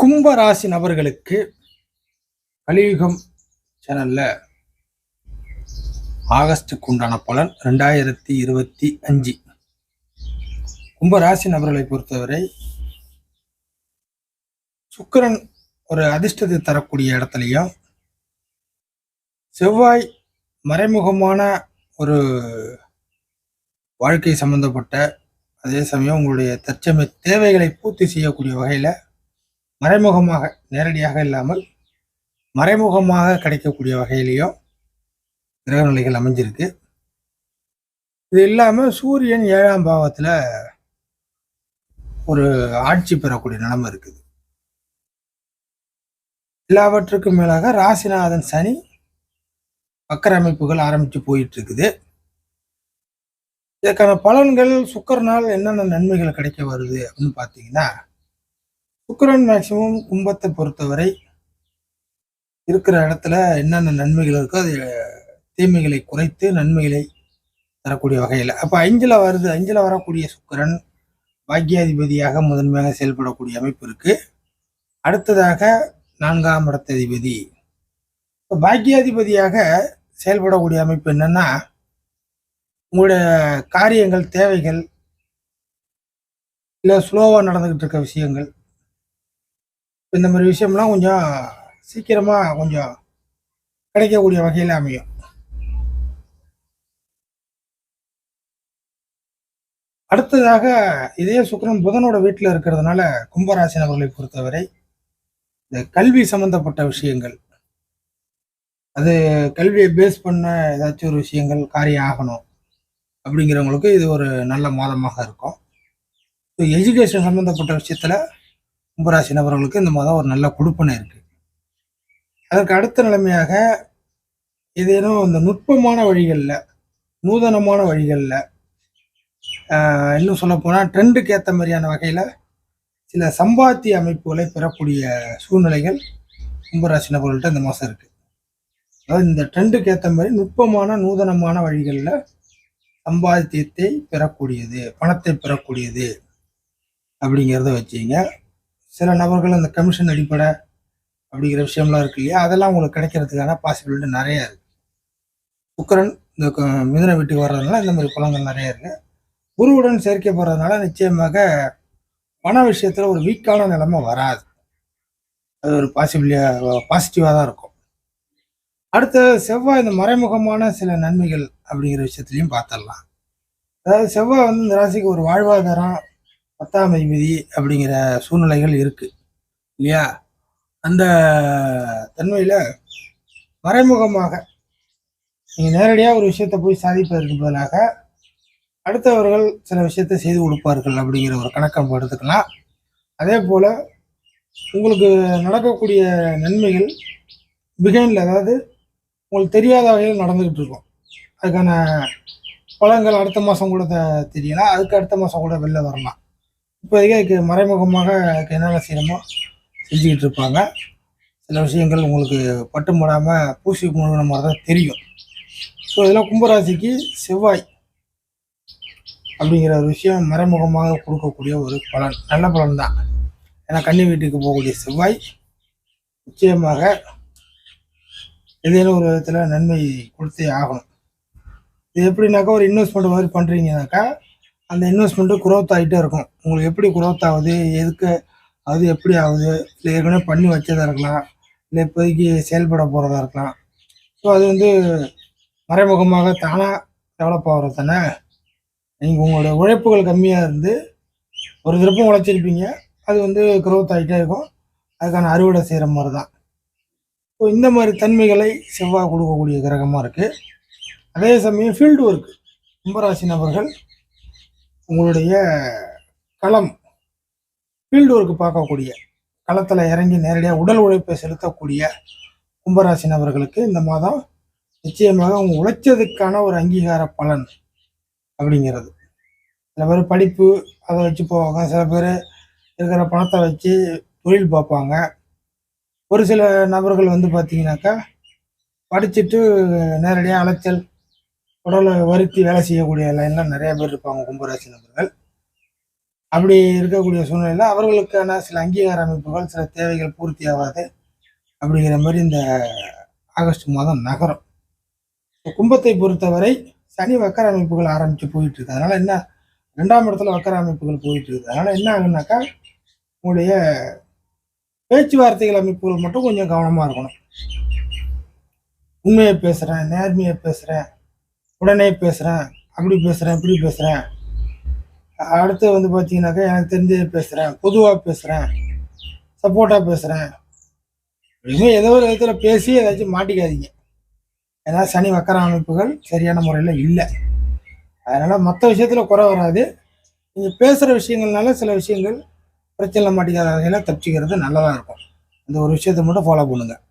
கும்பராசி நபர்களுக்கு கலியுகம் சேனல்ல ஆகஸ்டுக்கு உண்டான பலன் ரெண்டாயிரத்தி இருபத்தி அஞ்சு. கும்பராசி நபர்களை பொறுத்தவரை சுக்கிரன் ஒரு அதிர்ஷ்டத்தை தரக்கூடிய இடத்துலையும் செவ்வாய் மறைமுகமான ஒரு வாழ்க்கை சம்பந்தப்பட்ட அதே சமயம் உங்களுடைய தற்சமய தேவைகளை பூர்த்தி செய்யக்கூடிய வகையில் மறைமுகமாக நேரடியாக இல்லாமல் மறைமுகமாக கிடைக்கக்கூடிய வகையிலையும் கிரகநிலைகள் அமைஞ்சிருக்கு. இது இல்லாமல் சூரியன் ஏழாம் பாவத்தில் ஒரு ஆட்சி பெறக்கூடிய நிலைமை இருக்குது. எல்லாவற்றுக்கும் மேலாக ராசிநாதன் சனி வக்கர அமைப்புகள் ஆரம்பித்து போயிட்டு இருக்குது இதற்கான பலன்கள் சுக்கரனால் என்னென்ன நன்மைகள் கிடைக்க வருது அப்படின்னு பார்த்தீங்கன்னா சுக்கரன் மேக்சிமம் கும்பத்தை பொறுத்தவரை இருக்கிற இடத்துல என்னென்ன நன்மைகள் இருக்கோ அது தீமைகளை குறைத்து நன்மைகளை தரக்கூடிய வகையில். அப்போ அஞ்சில் வருது அஞ்சில் வரக்கூடிய சுக்கிரன் பாக்கியாதிபதியாக முதன்மையாக செயல்படக்கூடிய அமைப்பு இருக்குது அடுத்ததாக நான்காம் இடத்ததிபதி. இப்போ பாக்கியாதிபதியாக செயல்படக்கூடிய அமைப்பு என்னென்னா உங்களுடைய காரியங்கள் தேவைகள் இல்லை ஸ்லோவாக நடந்துக்கிட்டு இருக்க விஷயங்கள் இந்த மாதிரி விஷயம்லாம் கொஞ்சம் சீக்கிரமாக கொஞ்சம் கிடைக்கக்கூடிய வகையில் அமையும். அடுத்ததாக இதே சுக்கரன் புதனோட வீட்டில் இருக்கிறதுனால கும்பராசி நபர்களை பொறுத்தவரை இந்த கல்வி சம்பந்தப்பட்ட விஷயங்கள் அது கல்வியை பேஸ் பண்ண ஏதாச்சும் ஒரு விஷயங்கள் காரியம் ஆகணும் அப்படிங்கிறவங்களுக்கு இது ஒரு நல்ல மாதமாக இருக்கும். ஸோ எஜுகேஷன் சம்மந்தப்பட்ட விஷயத்தில் கும்பராசி நபர்களுக்கு இந்த மாதம் ஒரு நல்ல கொடுப்பனை இருக்கு. அதற்கு அடுத்த நிலைமையாக ஏதேனும் இந்த நுட்பமான வழிகளில் நூதனமான வழிகளில் இன்னும் சொல்லப்போனால் ட்ரெண்டுக்கு ஏற்ற மாதிரியான வகையில் சில சம்பாத்திய அமைப்புகளை பெறக்கூடிய சூழ்நிலைகள் கும்பராசி நபர்கள்ட்ட இந்த மாதம் இருக்குது அதாவது இந்த ட்ரெண்டுக்கு ஏற்ற மாதிரி நுட்பமான நூதனமான வழிகளில் சம்பாத்தியத்தை பெறக்கூடியது பணத்தை பெறக்கூடியது அப்படிங்கிறத வச்சுங்க. சில நபர்கள் அந்த கமிஷன் அடிப்படை அப்படிங்கிற விஷயம்லாம் இருக்கு இல்லையா? அதெல்லாம் உங்களுக்கு கிடைக்கிறதுக்கான பாசிபிலிட்டி நிறையா இருக்கு. சுக்கரன் இந்த க- வீட்டுக்கு வர்றதுனால இந்த மாதிரி குளங்கள் நிறைய இருக்கு. குருவுடன் சேர்க்கை போகிறதுனால நிச்சயமாக பண விஷயத்தில் ஒரு வீக்கான நிலைமை வராது. அது ஒரு பாசிபிளியாக பாசிட்டிவாக தான் இருக்கும். அடுத்த செவ்வாய் இந்த மறைமுகமான சில நன்மைகள் அப்படிங்கிற விஷயத்துலையும் பார்த்துடலாம். அதாவது செவ்வாய் வந்து இந்த ராசிக்கு ஒரு வாழ்வாதாரம் பத்தாம் அதிபதி அப்படிங்கிற சூழ்நிலைகள் இருக்குது இல்லையா? அந்த தன்மையில் மறைமுகமாக நீங்கள் நேரடியாக ஒரு விஷயத்தை போய் சாதிப்பதற்கு பதிலாக அடுத்தவர்கள் சில விஷயத்தை செய்து கொடுப்பார்கள் அப்படிங்கிற ஒரு கணக்கை நம்ம எடுத்துக்கலாம். அதே போல் உங்களுக்கு நடக்கக்கூடிய நன்மைகள் பிகைனில் அதாவது உங்களுக்கு தெரியாத வகையில் நடந்துக்கிட்டு இருக்கும். அதுக்கான பழங்கள் அடுத்த மாதம் கூட தெரியலாம். அதுக்கு அடுத்த மாதம் கூட வெளில வரலாம். இப்போதைக்கு அதுக்கு மறைமுகமாக அதுக்கு என்னென்ன செய்யணுமோ? செஞ்சுக்கிட்டு இருப்பாங்க. சில விஷயங்கள் உங்களுக்கு பட்டு மூடாமல் பூசி முழுகின மாதிரி தான் தெரியும். ஸோ இதெல்லாம் கும்பராசிக்கு செவ்வாய் அப்படிங்கிற ஒரு விஷயம் மறைமுகமாக கொடுக்கக்கூடிய ஒரு பலன். நல்ல பலன் தான் ஏன்னா கன்னி வீட்டுக்கு போகக்கூடிய செவ்வாய் நிச்சயமாக ஏதேனும் ஒரு விதத்தில் நன்மை கொடுத்தே ஆகணும். இது எப்படின்னாக்கா ஒரு இன்வெஸ்ட்மெண்ட் மாதிரி பண்ணுறீங்கனாக்கா அந்த இன்வெஸ்ட்மெண்ட்டு குரோத் ஆகிட்டே இருக்கும். உங்களுக்கு எப்படி குரோத் ஆகுது? எதுக்கு? அது எப்படி ஆகுது? இல்லை ஏற்கனவே பண்ணி வச்சதாக இருக்கலாம். இல்லை இப்போதைக்கு செயல்பட போகிறதா இருக்கலாம். ஸோ அது வந்து மறைமுகமாக தானாக டெவலப் ஆகிறது தானே? நீங்கள் உங்களோட உழைப்புகள் கம்மியாக இருந்து ஒரு திருப்பம் உழைச்சிருப்பீங்க. அது வந்து குரோத் ஆகிட்டே இருக்கும். அதுக்கான அறுவடை செய்கிற மாதிரி தான். ஸோ இந்த மாதிரி தன்மைகளை செவ்வாய் கொடுக்கக்கூடிய கிரகமாக இருக்குது அதே சமயம் ஃபீல்டு ஒர்க் கும்பராசி நபர்கள் உங்களுடைய களம் ஃபீல்டு ஒர்க்கு பார்க்கக்கூடிய களத்தில் இறங்கி நேரடியாக உடல் உழைப்பை செலுத்தக்கூடிய கும்பராசி நபர்களுக்கு இந்த மாதம் நிச்சயமாக அவங்க உழைச்சதுக்கான ஒரு அங்கீகார பலன் அப்படிங்கிறது. சில பேர் படிப்பு அதை வச்சு போவாங்க. சில பேர் இருக்கிற பணத்தை வச்சு தொழில் பார்ப்பாங்க. ஒரு சில நபர்கள் வந்து பார்த்தீங்கன்னாக்கா படிச்சுட்டு நேரடியாக அலைச்சல் உடலை வருத்தி வேலை செய்யக்கூடிய லைன்லாம் நிறைய பேர் இருப்பாங்க கும்பராசி நபர்கள். அப்படி இருக்கக்கூடிய சூழ்நிலையில் அவர்களுக்கான சில அங்கீகார அமைப்புகள் சில தேவைகள் பூர்த்தி ஆகாது அப்படிங்கிற மாதிரி இந்த ஆகஸ்ட் மாதம் நகரம். கும்பத்தை பொறுத்தவரை சனி வக்கர அமைப்புகள் ஆரம்பித்து போயிட்டு இருக்கு அதனால் என்ன ரெண்டாம் இடத்துல வக்கர அமைப்புகள் போயிட்டு இருக்குது அதனால் என்ன ஆகுனாக்கா உங்களுடைய பேச்சுவார்த்தைகள் அமைப்புகள் மட்டும் கொஞ்சம் கவனமாக இருக்கணும். உண்மையை பேசுகிறேன் நேர்மையை பேசுகிறேன் உடனே பேசுகிறேன் அப்படி பேசுகிறேன் இப்படி பேசுகிறேன் அடுத்து வந்து பார்த்தீங்கன்னாக்கா எனக்கு தெரிஞ்சதை பேசுகிறேன் பொதுவாக பேசுகிறேன் சப்போர்ட்டாக பேசுகிறேன் இனிமேல் ஏதோ ஒரு விதத்தில் பேசி ஏதாச்சும் மாட்டிக்காதீங்க. ஏன்னா சனி வக்கர அமைப்புகள் சரியான முறையில் இல்லை. அதனால் மற்ற விஷயத்தில் குறை வராது. நீங்கள் பேசுகிற விஷயங்கள்னால சில விஷயங்கள் பிரச்சனை மாட்டிக்காத வகையில் தப்பிச்சுக்கிறது நல்லதாக இருக்கும். இந்த ஒரு விஷயத்தை மட்டும் ஃபாலோ பண்ணுங்கள்